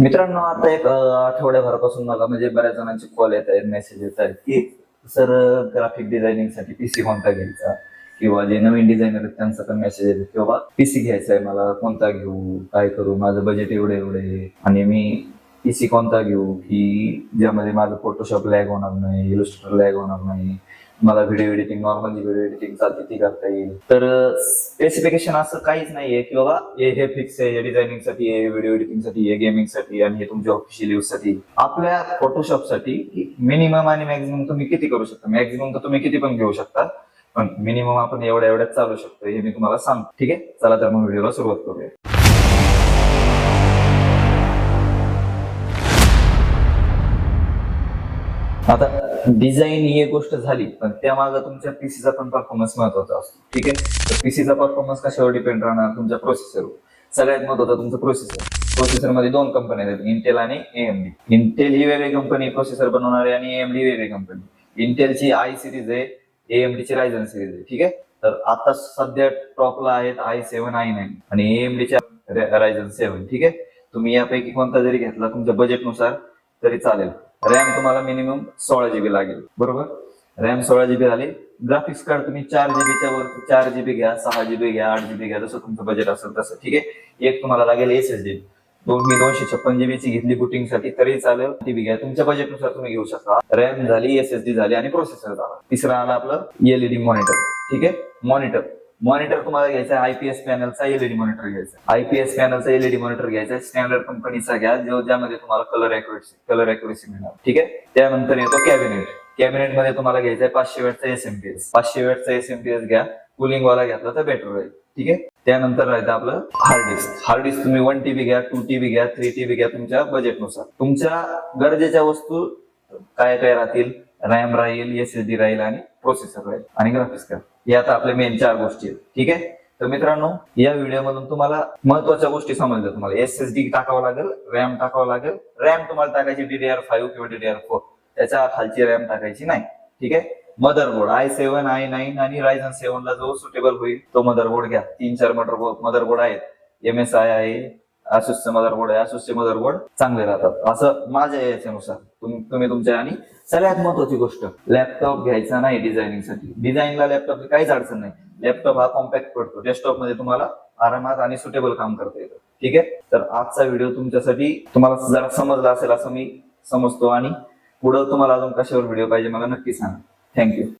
मित्रांनो आता एक आठवड्याभरापासून मला म्हणजे बऱ्याच जणांचे कॉल येत आहेत मेसेज येत आहेत की सर ग्राफिक डिझायनिंगसाठी पीसी कोणता घ्यायचा? किंवा जे नवीन डिझायनर आहेत त्यांचा पण मेसेज येतो की बाबा पीसी घ्यायचा आहे मला कोणता घेऊ? काय करू? माझं बजेट एवढे एवढे आणि मी पीसी कोणता घेऊ? की ज्यामध्ये माझं फोटोशॉप लॅग होणार नाही इलस्ट्रेटर लॅग होणार नाही मला video editing normally video editing चालते ती करता येईल. तर स्पेसिफिकेशन असं काहीच नाहीये की बाबा हे हे फिक्स आहे डिझायनिंगसाठी हे व्हिडिओ एडिटिंगसाठी आहे गेमिंगसाठी आणि हे तुमच्या ऑफिशियल यूजसाठी आपल्या फोटोशॉपसाठी मिनिमम आणि मॅक्झिमम तुम्ही किती करू शकता? मॅक्झिमम तर तुम्ही किती पण घेऊ शकता पण मिनिमम आपण एवढ्या एवढ्याच चालू शकतो हे मी तुम्हाला सांगतो. ठीक आहे? चला तर मग व्हिडिओला सुरुवात करूया. आता डिझाईन ही एक गोष्ट झाली पण त्यामागे तुमच्या पीसीचा पण परफॉर्मन्स महत्त्वाचा असतो. ठीक आहे? तर पीसीचा परफॉर्मन्स कशावर डिपेंड राहणार? तुमच्या प्रोसेसरवर सगळ्यात महत्त्वाचा तुमचं प्रोसेसर प्रोसेसरमध्ये दोन कंपन्या आहेत इंटेल आणि एएमडी इंटेल ही वेगळी कंपनी प्रोसेसर बनवणारी आणि एएमडी वेगळी कंपनी इंटेलची आय सिरीज आहे एएमडीची ची रायझन सिरीज आहे. ठीक आहे? तर आता सध्या टॉपला आहेत आय सेव्हन आय नाईन आणि एएमडीच्या च्या रायझन सेव्हन ठीक आहे? तुम्ही यापैकी कोणता जरी घेतला तुमच्या बजेटनुसार तरी चालेल. रॅम तुम्हाला मिनिमम सोळा जीबी लागेल. बरोबर? रॅम सोळा जीबी झाली. ग्राफिक्स कार्ड तुम्ही चार जीबीच्या वर चार जीबी घ्या सहा जीबी घ्या आठ जीबी घ्या जसं तुमचं बजेट असेल तसं. ठीक आहे? एक तुम्हाला लागेल एस एस डी दोन मी दोनशे छप्पन जीबीची घेतली बुटिंगसाठी तरी चालेल. टीबी घ्या. तुमच्या बजेटनुसार तुम्ही घेऊ शकता. रॅम झाली एस एस डी झाली आणि प्रोसेसर झाला. तिसरा आला आपलं एलईडी मॉनिटर ठीक आहे? मॉनिटर मॉनिटर तुम्हाला घ्यायचा आहे आयपीएस पॅनलचा एलईडी मॉनिटर घ्यायचा आयपीएस पॅनलचा एलईडी मॉनिटर घ्यायचा स्टँडर्ड कंपनीचा घ्या जो ज्यामध्ये तुम्हाला कलर अॅक्युरेसी कलर अॅक्युरेसी मिळणार. ठीक आहे? त्यानंतर येतो कॅबिनेट कॅबिनेटमध्ये तुम्हाला घ्यायचा आहे पाचशे वेटचा एसएमपीएस पाचशे वेटचा एसएमपीएस घ्या कुलिंग वाला घेतला तर बेटर राहील. ठीक आहे? त्यानंतर राहतं आपलं हार्ड डिस्क हार्ड डिस्क तुम्ही वन टीबी घ्या टू टीबी घ्या थ्री टीबी घ्या तुमच्या बजेटनुसार तुमच्या गरजेच्या वस्तू काय काय राहतील? रॅम राहील एसएसडी राहील आणि प्रोसेसर राहील. आणि ग्राफिक्स कार्ड यात आता आपले मेन चार गोष्टी आहेत. ठीक आहे? तर मित्रांनो या व्हिडिओ मधून तुम्हाला महत्त्वाच्या गोष्टी समजल्या तुम्हाला. एस एस डी टाकावं लागेल रॅम टाकावं लागेल. रॅम तुम्हाला टाकायची डीडीआर फाईव्ह किंवा डीडीआर फोर त्याच्या खालची रॅम टाकायची नाही. ठीक आहे? Motherboard I seven I nine आणि रायझन सेव्हन ला जो सुटेबल होईल तो मदरबोर्ड घ्या. तीन चार मदरबोर्ड मदरबोर्ड आहेत. एम एस आय आहे आसूसचे मदरबोर्ड आहे आसूसचे मदरबोर्ड चांगले राहतात. असं माझ्या याच्यानुसार. तुम्ही तुमच्या आणि सगळ्यात महत्वाची गोष्ट. लॅपटॉप घ्यायचा नाही डिझायनिंगसाठी. डिझाईनला लॅपटॉप काहीच अडचण नाही. लॅपटॉप हा कॉम्पॅक्ट पडतो. डेस्कटॉपमध्ये तुम्हाला आरामात आणि सुटेबल काम करता येतं. ठीक आहे? तर आजचा व्हिडिओ तुमच्यासाठी तुम्हाला जरा समजला असेल असं मी समजतो आणि पुढं तुम्हाला अजून कशावर व्हिडिओ पाहिजे मला नक्की सांगा. थँक्यू